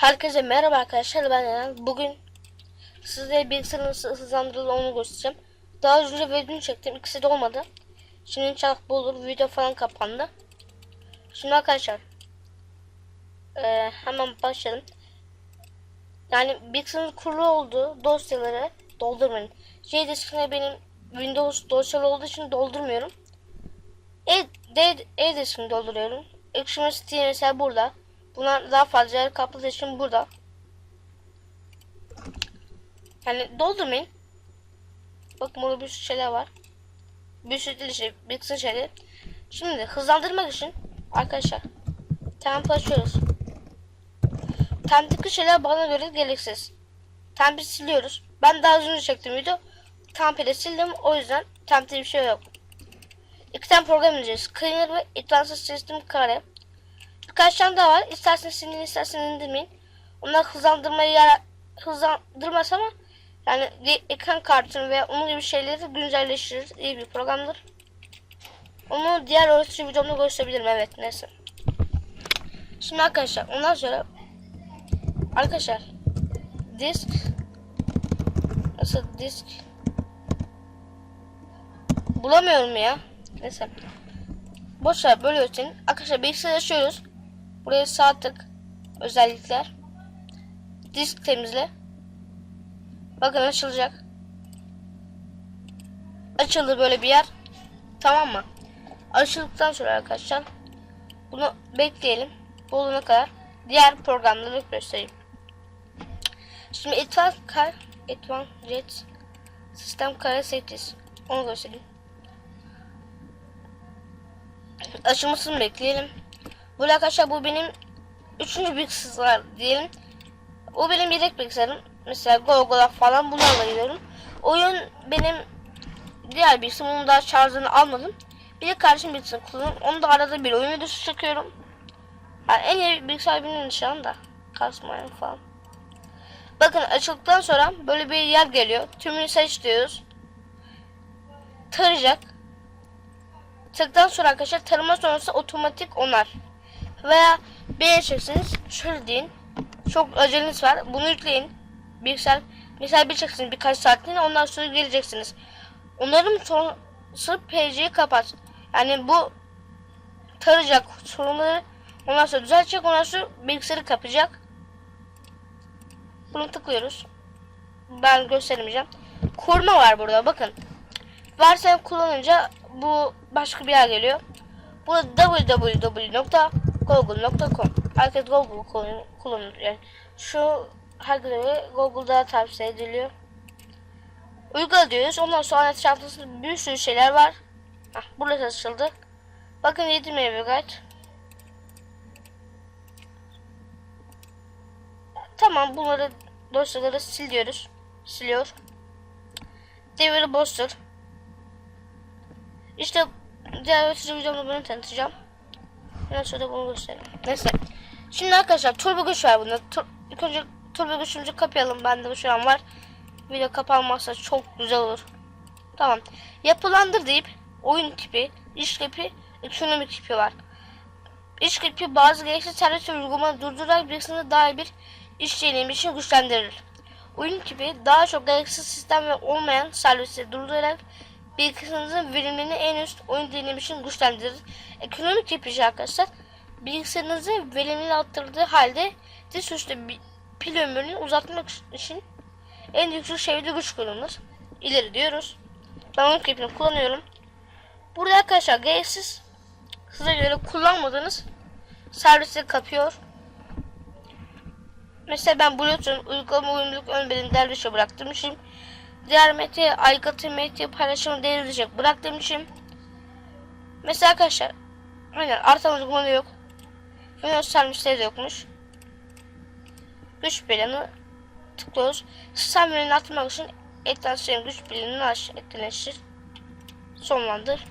Herkese merhaba arkadaşlar ben Eren. Bugün size bilgisayarın nasıl hızlandırılır onu göstereceğim. Daha önce video çektim ikisi de olmadı. Şimdi inşallah bu olur video falan kapandı. Şimdi arkadaşlar eee, hemen başlayalım. Yani bilgisayarın kurulu olduğu dosyaları doldurmayın. J diskine benim Windows dosyalı olduğu için doldurmuyorum. E, D, e diskini dolduruyorum. Extreme mesela burada. Bunlar daha fazla yer kapladığı için burada. Yani doldurmayın. Bakın burada bir sürü şeyler var. Bir sürü şey, bir sürü şeyler. Şimdi hızlandırmak için arkadaşlar tempo açıyoruz. Temp'teki şeyler bana göre gereksiz. Temp'i siliyoruz. Ben daha önce çektim video. Temp'i de sildim. O yüzden Temp'te bir şey yok. İki tane program indireceğiz. Cleaner ve Advanced System Kare. Birkaç tane daha var. İsterseniz silin, isterseniz indirmeyin. Onlar hızlandırmayı yara hızlandırmaz ama yani ekran kartını ve onun gibi şeyleri güncelleştirir. İyi bir programdır. Onu diğer öğretici videomda gösterebilirim. Evet neyse. Şimdi arkadaşlar ondan sonra arkadaşlar disk nasıl disk bulamıyorum ya. Neyse. Boş ver böyle ötün. Arkadaşlar bilgisayarı açıyoruz. Buraya sağ tık özellikler. Disk temizle. Bakın açılacak. Açıldı böyle bir yer. Tamam mı? Açıldıktan sonra arkadaşlar bunu bekleyelim. Bu olana kadar diğer programları göstereyim. Şimdi Etvan Kar Etvan Jet Sistem Kare 8 onu göstereyim. Açılmasını bekleyelim. Bu arkadaşlar bu benim üçüncü bilgisayar diyelim. O benim yedek bilgisayarım. Mesela Google'a falan bunlarla gidiyorum. Oyun benim diğer bilgisayarım. Onun daha şarjını almadım. Bir de kardeşim bilgisayarını kullanıyorum. Onu da arada bir oyun videosu çekiyorum. Yani en iyi bilgisayar benim şu anda. Kasmayan falan. Bakın açıldıktan sonra böyle bir yer geliyor. Tümünü seç diyoruz. Tarayacak. Tıktan sonra arkadaşlar tarama sonrası otomatik onar. Veya beğeneceksiniz. Şöyle deyin. Çok aceleniz var. Bunu yükleyin. Bilgisayar mesela bileceksiniz birkaç saatliğine ondan sonra geleceksiniz. Onların sonrası PC'yi kapat. Yani bu tarayacak sorunları ondan sonra düzeltecek ondan sonra bilgisayarı kapayacak. Bunu tıklıyoruz. Ben göstermeyeceğim. Kurma var burada bakın. Varsayım kullanınca bu başka bir yer geliyor. Bu www.google.com Herkes Google kullan- kullanır. Yani şu herkese Google'da tavsiye ediliyor. Uygula diyoruz. Ondan sonra çantasında bir sürü şeyler var. Hah, burası açıldı. Bakın 7 MB. Tamam bunları dosyaları siliyoruz. Siliyor. Devre booster. İşte diğer ötürü videomda bunu tanıtacağım. Biraz sonra bunu göstereyim. Neyse. Şimdi arkadaşlar turbo güç var bunda. Tur ilk önce turbo güçümüzü kapayalım. Bende bu şu an var. Video kapanmazsa çok güzel olur. Tamam. Yapılandır deyip oyun tipi, iş tipi, ekonomi tipi var. İş tipi bazı gereksiz servis uygulama durdurarak daha iyi bir iş deneyimi için güçlendirir. Oyun tipi daha çok gereksiz sistem ve olmayan servisleri durdurarak bilgisayarınızın verimini en üst oyun deneyimi için güçlendirir. Ekonomik ise arkadaşlar bilgisayarınızı verimli arttırdığı halde disk üstü bir pil ömrünü uzatmak için en yüksek seviyede güç kullanılır. İleri diyoruz. Ben onun tipini kullanıyorum. Burada arkadaşlar gereksiz size göre kullanmadığınız servisleri kapıyor. Mesela ben Bluetooth'un uygulama uyumluluk ön belini devre bıraktırmışım. Diğer medya, aygıtı medya paylaşımı devre dışı bıraktırmışım. Mesela arkadaşlar aynen artan uygulama yok. Windows servisleri de yokmuş. Güç planı tıklıyoruz. Sistem verimini arttırmak için ekran güç planını aç, etkinleştir. Sonlandır.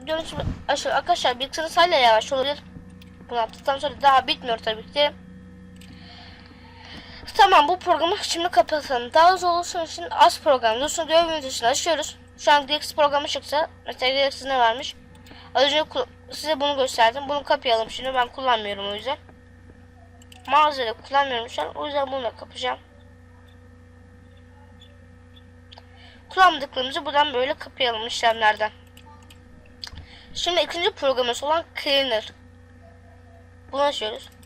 Gibi aşağı arkadaşlar bilgisayarınız hala yavaş olabilir. Bunu yaptıktan sonra daha bitmiyor tabii ki. Tamam bu programı şimdi kapatalım. Daha hızlı olursa için az program. Dursun görev yöneticisini açıyoruz. Şu an Galaxy programı çıksa mesela Galaxy ne varmış? Az önce size bunu gösterdim. Bunu kapayalım şimdi ben kullanmıyorum o yüzden. mağazada kullanmıyorum şu an. O yüzden bununla kapayacağım. Kullanmadıklarımızı buradan böyle kapayalım işlemlerden. Şimdi ikinci programımız olan Cleaner. Bunu açıyoruz.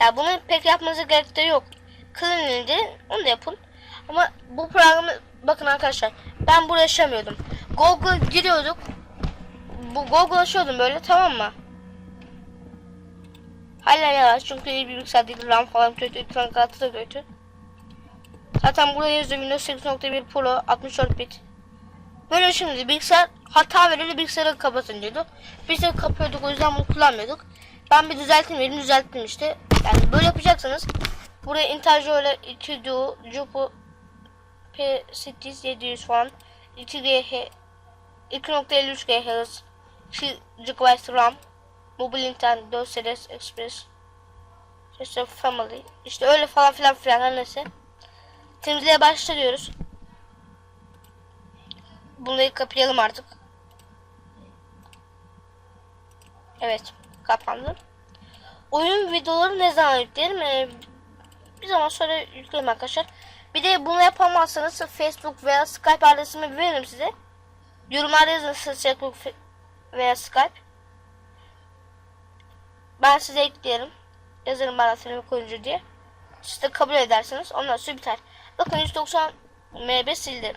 Ya bunu pek yapmanıza gerek de yok. Cleaner'de onu da yapın. Ama bu programı bakın arkadaşlar ben burada yaşamıyordum. Google giriyorduk. Bu Google açıyordum böyle tamam mı? Hala yavaş çünkü iyi bir bilgisayar değil RAM falan kötü ekran kartı da kötü. Zaten burada yazıyor Windows 8.1 Pro 64 bit. Böyle şimdi bilgisayar hata verirdi bilgisayarı kapatın diyordu. Bilgisayarı kapıyorduk o yüzden bunu kullanmıyorduk. Ben bir düzelteyim dedim düzelttim işte. Yani böyle yapacaksanız buraya Intel öyle 2 Duo, Jupo P8 700 falan 2 GH 2.53 GHz 2 GB RAM Mobile internet 4 series Express işte Family işte öyle falan filan filan her neyse. Temizliğe başlıyoruz. Bunları kapayalım artık. Evet kapandı oyun videoları ne zaman yüklerim ee, bir zaman sonra yüklerim arkadaşlar bir de bunu yapamazsanız Facebook veya Skype adresimi veririm size yorumlarda yazın Facebook veya Skype ben size eklerim. Yazarım bana sinema koyuncu diye. Siz de kabul edersiniz. Ondan sonra biter. Bakın 190 MB sildi.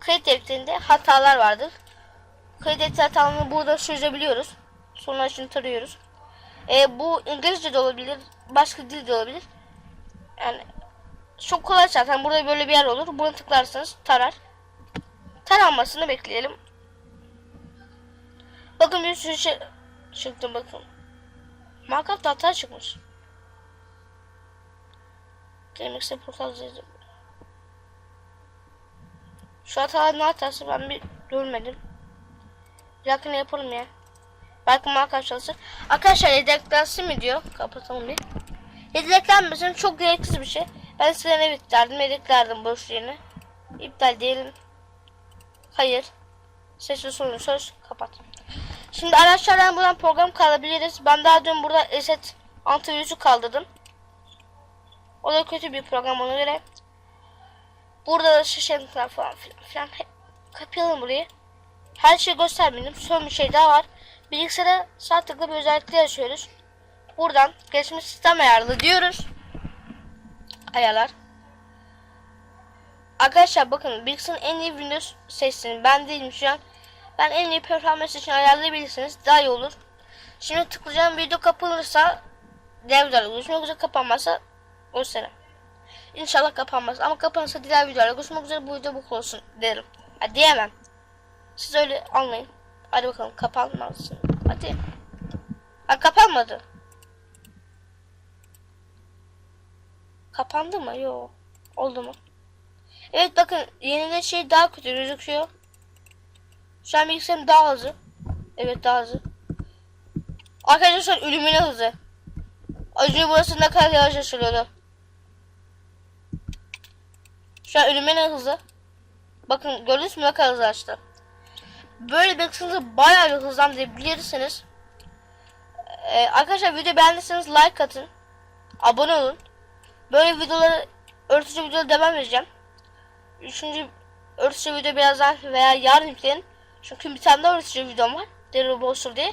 Kayıt defterinde hatalar vardır. Defteri hatalarını burada çözebiliyoruz. Sonra şunu tarıyoruz. E, bu İngilizce de olabilir. Başka dil de olabilir. Yani çok kolay zaten. Burada böyle bir yer olur. Bunu tıklarsanız tarar. Taranmasını bekleyelim. Bakın bir sürü şey çıktı bakın. Minecraft'ta hata çıkmış. GameX'e portal izledim. Şu hatalar ne hatası ben bir görmedim. Ne yapalım ya. Belki Minecraft çalışır. Arkadaşlar yedeklensin mi diyor. Kapatalım bir. Yedeklenmesin çok gereksiz bir şey. Ben size ne bitlerdim yedeklerdim boş yerine. İptal diyelim. Hayır. Sesli sorun söz kapat. Şimdi araçlardan buradan program kaldırabiliriz. Ben daha dün burada reset antivirüsü kaldırdım. O da kötü bir program ona göre. Burada da şişenler falan filan. Kapayalım burayı. Her şeyi göstermedim. Son bir şey daha var. Bilgisayara sağ tıkla bir özellikle açıyoruz. Buradan gelişmiş sistem ayarlı diyoruz. Ayarlar. Arkadaşlar bakın bilgisayarın en iyi Windows seçsin. Ben değilim şu an. Ben en iyi performans için ayarlayabilirsiniz. Daha iyi olur. Şimdi tıklayacağım video kapanırsa diğer videolar görüşmek üzere kapanmazsa o sene. İnşallah kapanmaz. Ama kapanırsa diğer videolar görüşmek üzere bu video bu olsun derim. Ha, diyemem. Siz öyle anlayın. Hadi bakalım kapanmaz. Hadi. Ha kapanmadı. Kapandı mı? Yok. Oldu mu? Evet bakın yeni şey daha kötü gözüküyor. Şu an bilgisayarım daha hızlı. Evet daha hızlı. Arkadaşlar ölümüne hızlı. Az önce burası ne kadar yavaş açılıyordu. Şu an ölümüne hızlı. Bakın gördünüz mü ne kadar hızlı açtı. Böyle bilgisayarınızı bayağı bir hızlandırabilirsiniz. Ee, arkadaşlar video beğendiyseniz like atın. Abone olun. Böyle videoları örtücü videoları devam edeceğim. Üçüncü örtücü video birazdan veya yarın yükleyin. Çünkü bir tane daha öğretici videom var. Deri Bossur diye.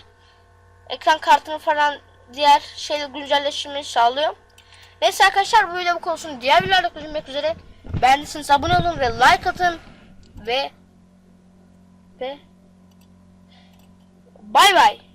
Ekran kartını falan diğer şeyle güncelleştirmeyi sağlıyor. Neyse arkadaşlar bu video bu konusun diğer videolarda görüşmek üzere. Beğendiyseniz abone olun ve like atın. Ve ve bay bay.